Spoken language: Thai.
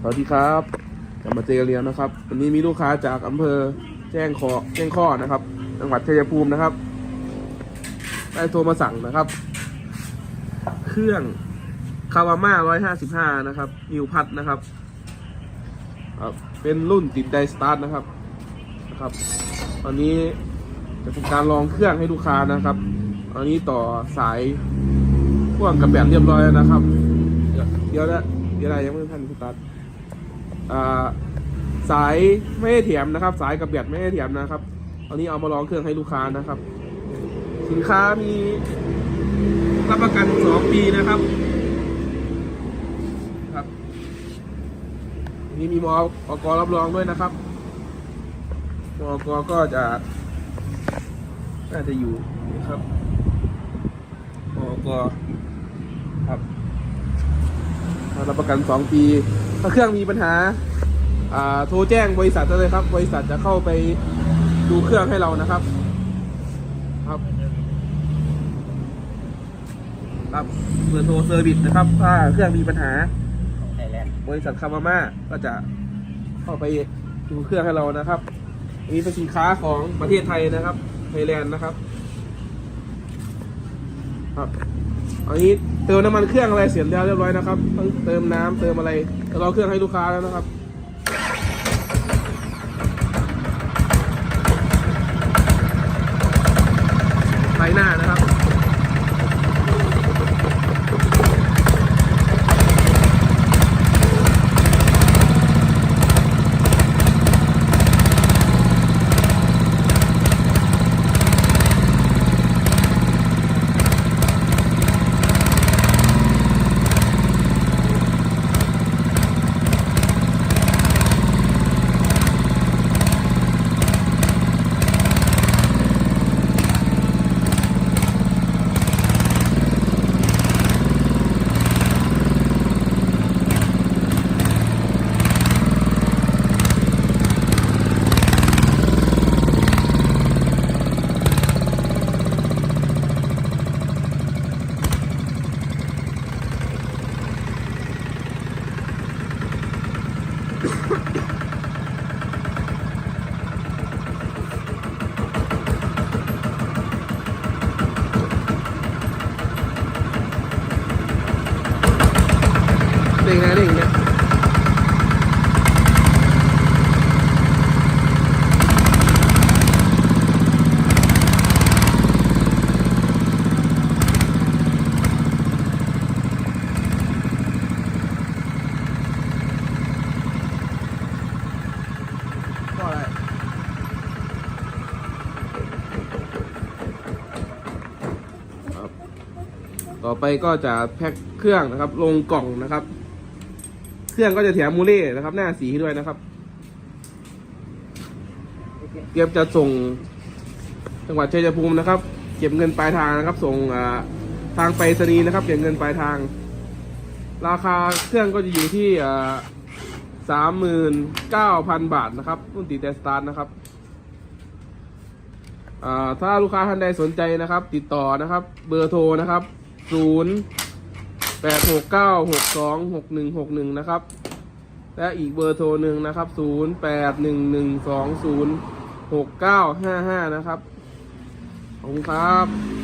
สวัสดีครับกลับมาเจอกันเรียนนะครับ วันนี้มีลูกค้าจากอำเภอแจ้งคอแจ้งข้อนะครับ จังหวัดชัยภูมินะครับ ได้โทรมาสั่งนะครับ เครื่องคาวาม่า155นะครับนิวพัดนะครับครับ เป็นรุ่นติดไดสตาร์ทนะครับนะครับ ตอนนี้จะทำการลองเครื่องให้ลูกค้านะครับ ตอนนี้ต่อสายพ่วงกับแบตเรียบร้อยแล้วนะครับ เดี๋ยวนะเดี๋ยวอะไรยังไม่ทันสตาร์ท สายไม่ได้เถียมนะครับ สายกับแบตไม่ได้เถียมนะครับตอนนี้เอามาลองเครื่องให้ลูกค้านะครับ สินค้ามีรับประกันสองปีนะครับครับนี้มีมอกรับรองด้วยนะครับมอกก็จะน่าจะอยู่นะครับมอกครับรับประกันสองปี ถ้าเครื่องมีปัญหาโทรแจ้งบริษัทได้เลยครับ บริษัทจะเข้าไปดูเครื่องให้เรานะครับ ครับครับเบอร์โทรเซอร์วิสนะครับ ถ้าเครื่องมีปัญหา บริษัทคามาม่าก็จะเข้าไปดูเครื่องให้เรานะครับอันนี้เป็นสินค้าของประเทศไทยนะครับไทยแลนด์นะครับ ครับ อันนี้เติมน้ำมันเครื่องอะไรเสร็จแล้วเรียบร้อยนะครับต้องเติมน้ำเติมอะไรเรอเครื่องให้ลูกค้าแล้วนะครับ เด้งนะเด้งเนี่ยครับต่อไปก็จะแพ็คเครื่องนะครับ ลงกล่องนะครับ เครื่องก็จะแถมมูเล่นะครับ หน้าสีด้วยนะครับเตรียมจะส่งจังหวัดชัยภูมินะครับ เก็บเงินปลายทางนะครับ ส่งทางไปรษณีย์นะครับ เก็บเงินปลายทาง ราคาเครื่องก็จะอยู่ที่สามหมื่นเก้าพันบาทนะครับรุ่นติดแต่สตาร์ทนะครับถ้าลูกค้าท่านใดสนใจนะครับ ติดต่อนะครับ เบอร์โทรนะครับศูนย์ แปดหกเก้าหกสองหกหนึ่งหกหนึ่งนะครับ และอีกเบอร์โทรหนึ่งนะครับศูนย์แปดหนึ่งหนึ่งสองศูนย์หกเก้าห้าห้านะครับ ขอบคุณครับ